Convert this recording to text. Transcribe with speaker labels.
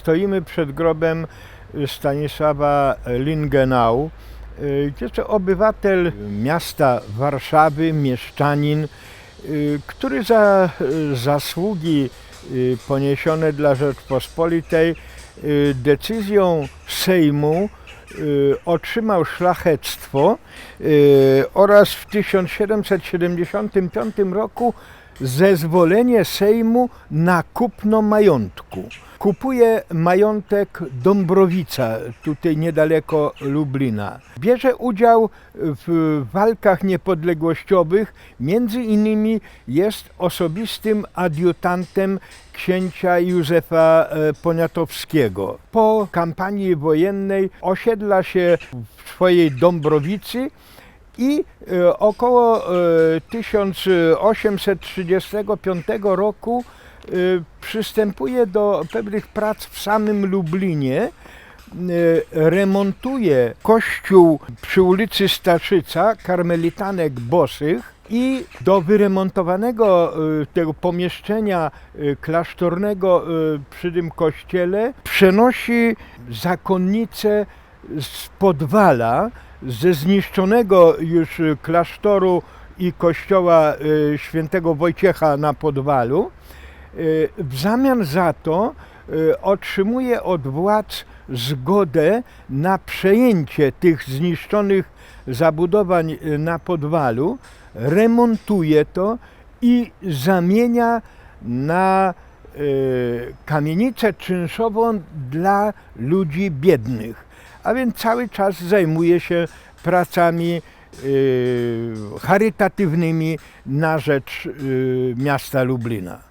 Speaker 1: stoimy przed grobem Stanisława Lingenau. Y, Jest to obywatel miasta Warszawy, mieszczanin, y, który za zasługi y, poniesione dla Rzeczpospolitej decyzją Sejmu otrzymał szlachectwo oraz w 1775 roku zezwolenie Sejmu na kupno majątku. Kupuje majątek Dąbrowica, tutaj niedaleko Lublina. Bierze udział w walkach niepodległościowych, między innymi jest osobistym adiutantem księcia Józefa e, Poniatowskiego. Po kampanii wojennej osiedla się w swojej Dąbrowicy i e, około e, 1835 roku e, przystępuje do pewnych prac w samym Lublinie. E, Remontuje kościół przy ulicy Staszyca, karmelitanek Bosych i do wyremontowanego e, tego pomieszczenia e, klasztornego e, przy tym kościele przenosi zakonnicę z Podwala, ze zniszczonego już klasztoru i kościoła y, świętego Wojciecha na Podwalu. Y, W zamian za to y, otrzymuje od władz zgodę na przejęcie tych zniszczonych zabudowań na Podwalu, remontuje to i zamienia na kamienicę czynszową dla ludzi biednych. A więc cały czas zajmuje się pracami y, charytatywnymi na rzecz y, miasta Lublina.